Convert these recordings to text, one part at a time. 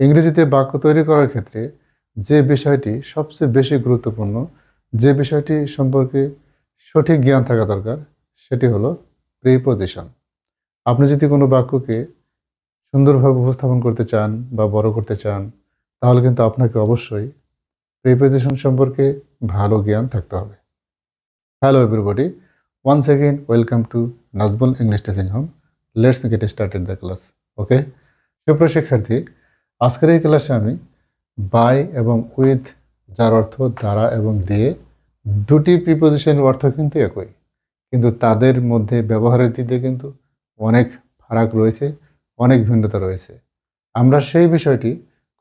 ইংরেজিতে বাক্য তৈরি করার ক্ষেত্রে যে বিষয়টি সবচেয়ে বেশি গুরুত্বপূর্ণ, যে বিষয়টি সম্পর্কে সঠিক জ্ঞান থাকা দরকার, সেটি হলো প্রিপোজিশন আপনি যদি কোনো বাক্যকে সুন্দরভাবে উপস্থাপন করতে চান বা বড় করতে চান, তাহলে কিন্তু আপনাকে অবশ্যই প্রিপোজিশন সম্পর্কে ভালো জ্ঞান থাকতে হবে। Hello everybody once again welcome to Nazbul English teaching home let's get started the class okay সুপ্রিয় শিক্ষার্থী আজকের এই ক্লাসে আমি বাই এবং উইথ যার অর্থ দ্বারা এবং দিয়ে, দুটি প্রিপোজিশনের অর্থ কিন্তু একই। কিন্তু তাদের মধ্যে ব্যবহারের দিকে কিন্তু অনেক ফারাক রয়েছে, অনেক ভিন্নতা রয়েছে। আমরা সেই বিষয়টি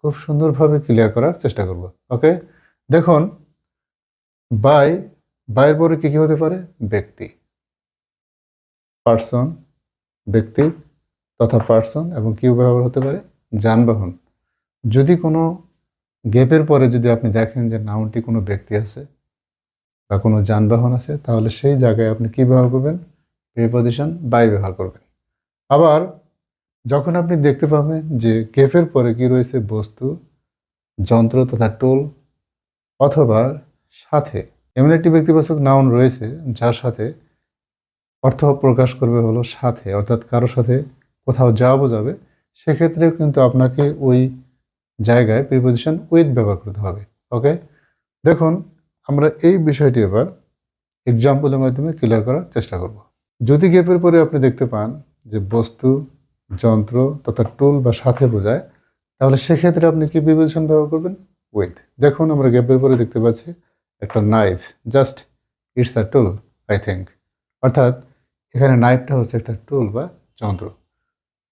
খুব সুন্দরভাবে ক্লিয়ার করার চেষ্টা করব ওকে দেখুন বাই বাইয়ের পরে কী কী হতে পারে? ব্যক্তি। পার্সন ব্যক্তি, তথা পার্সন এবং কী ব্যবহার হতে পারে? যানবাহন। যদি কোনো গ্যাপের পরে যদি আপনি দেখেন যে নাউনটি কোনো ব্যক্তি আছে বা কোনো যানবাহন আছে, তাহলে সেই জায়গায় আপনি কি ব্যবহার করবেন? প্রিপোজিশন বাই ব্যবহার করবেন। আবার যখন আপনি দেখতে পাবেন যে গ্যাপের পরে কি রয়েছে বস্তু, যন্ত্র তথা টোল অথবা সাথে, এমন একটি ব্যক্তিবাচক নাউন রয়েছে যার সাথে অর্থ প্রকাশ করবে হলো সাথে, অর্থাৎ কারোর সাথে কোথাও যাওয়া বোঝাবে, সেক্ষেত্রেও কিন্তু আপনাকে ওই জায়গায় প্রিপোজিশন উইথ ব্যবহার করতে হবে ওকে দেখুন, আমরা এই বিষয়টি এবার এক্সাম্পলের মাধ্যমে ক্লিয়ার করার চেষ্টা করব। যদি গ্যাপের পরে আপনি দেখতে পান যে বস্তু, যন্ত্র তথা টুল বা সাথে বোঝায়, তাহলে সেক্ষেত্রে আপনি কি প্রিপোজিশন ব্যবহার করবেন? উইথ দেখুন, আমরা গ্যাপের পরে দেখতে পাচ্ছি একটা knife just it's a tool I think অর্থাৎ এখানে নাইফটা হচ্ছে একটা টুল বা যন্ত্র।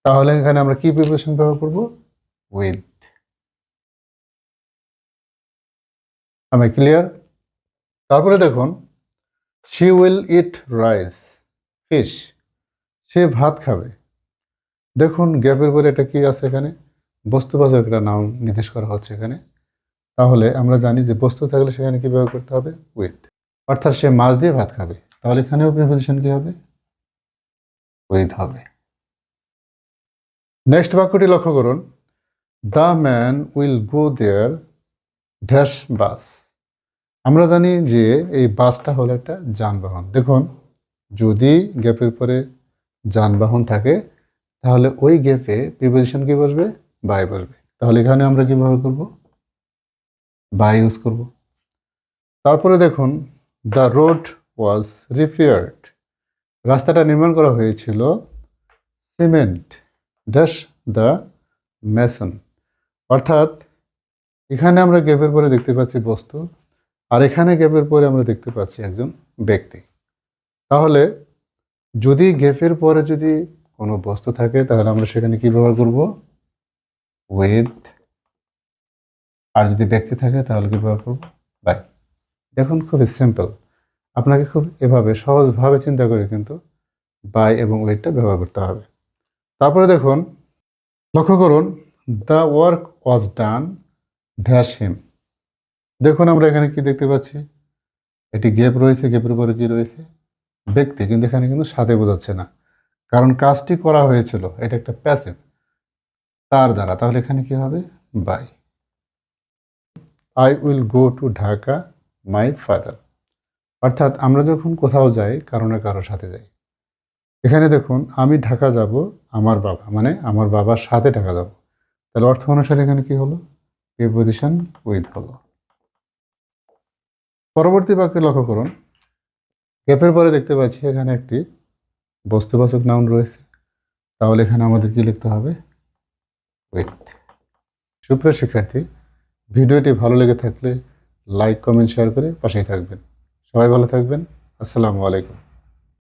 তাহলে এখানে আমরা কি প্রিপারেশন ব্যবহার করব? উইথ আমি ক্লিয়ার তারপরে দেখুন she will eat rice fish সে ভাত খাবে। দেখুন, গ্যাপের পরে এটা কি আছে এখানে? বস্তুবাচক একটা নাম নির্দেশ করা হচ্ছে এখানে। তাহলে আমরা জানি যে বস্তু থাকলে সেখানে কি ব্যবহার করতে হবে? উইথ অর্থাৎ সে মাছ দিয়ে ভাত খাবে। তাহলে এখানেও প্রিপোজিশন কি হবে? উইথ হবে। নেক্সট বাক্যটি লক্ষ্য করুন। The man will go there dash bus আমরা জানি যে এই বাসটা হলো একটা যানবাহন। দেখুন, যদি গ্যাপের পরে যানবাহন থাকে, তাহলে ওই গ্যাপে প্রিপোজিশন কি বসবে? বাই বসবে। তাহলে এখানে আমরা কি ব্যবহার করব? বাই ইউজ করব। তারপরে দেখুন দ্য রোড ওয়াজ রিপেয়ার্ড রাস্তাটা নির্মাণ করা হয়েছিল সিমেন্ট ড্যাশ দ্য মেসন অর্থাৎ, এখানে আমরা গ্যাপের পরে দেখতে পাচ্ছি বস্তু আর এখানে গ্যাপের পরে আমরা দেখতে পাচ্ছি একজন ব্যক্তি। তাহলে যদি গ্যাপের পরে যদি কোনো বস্তু থাকে, তাহলে আমরা সেখানে কি ব্যবহার করব? উইথ আর যদি ব্যক্তি থাকে, তাহলে কি ব্যবহার করব? বাই দেখুন খুবই সিম্পল আপনাকে খুব এভাবে সহজভাবে চিন্তা করে কিন্তু বাই এবং ওয়েটটা ব্যবহার করতে হবে। তারপরে দেখুন, লক্ষ্য করুন the work was done dash him দেখুন আমরা এখানে কি দেখতে পাচ্ছি? এটি গেপ রয়েছে গেপের পরে কি রয়েছে? ব্যক্তি কিন্তু এখানে কিন্তু সাথে বোঝাচ্ছে না। কারণ কাজটি করা হয়েছিল, এটা একটা প্যাসিভ তার দ্বারা, তাহলে এখানে কি হবে? By I will go to Dhaka my father অর্থাৎ আমরা যখন কোথাও যাই, কারও না কারোর সাথে যাই। এখানে দেখুন, আমি ঢাকা যাব, আমার বাবা মানে আমার বাবার সাথে ঢাকা যাব। তাহলে অর্থ অনুসারে এখানে কি হলো? প্রিপোজিশন উইথ হলো। পরবর্তী বাক্যে লক্ষ্য করুন। গ্যাপের পরে দেখতে পাচ্ছি এখানে একটি বস্তুবাচক নাউন রয়েছে। তাহলে এখানে আমাদের কি লিখতে হবে? উইথ সুপ্রিয় শিক্ষার্থী, ভিডিওটি ভালো লেগে থাকলে লাইক কমেন্ট শেয়ার করে পাশেই থাকবেন। সবাই ভালো থাকবেন। আসসালামু আলাইকুম।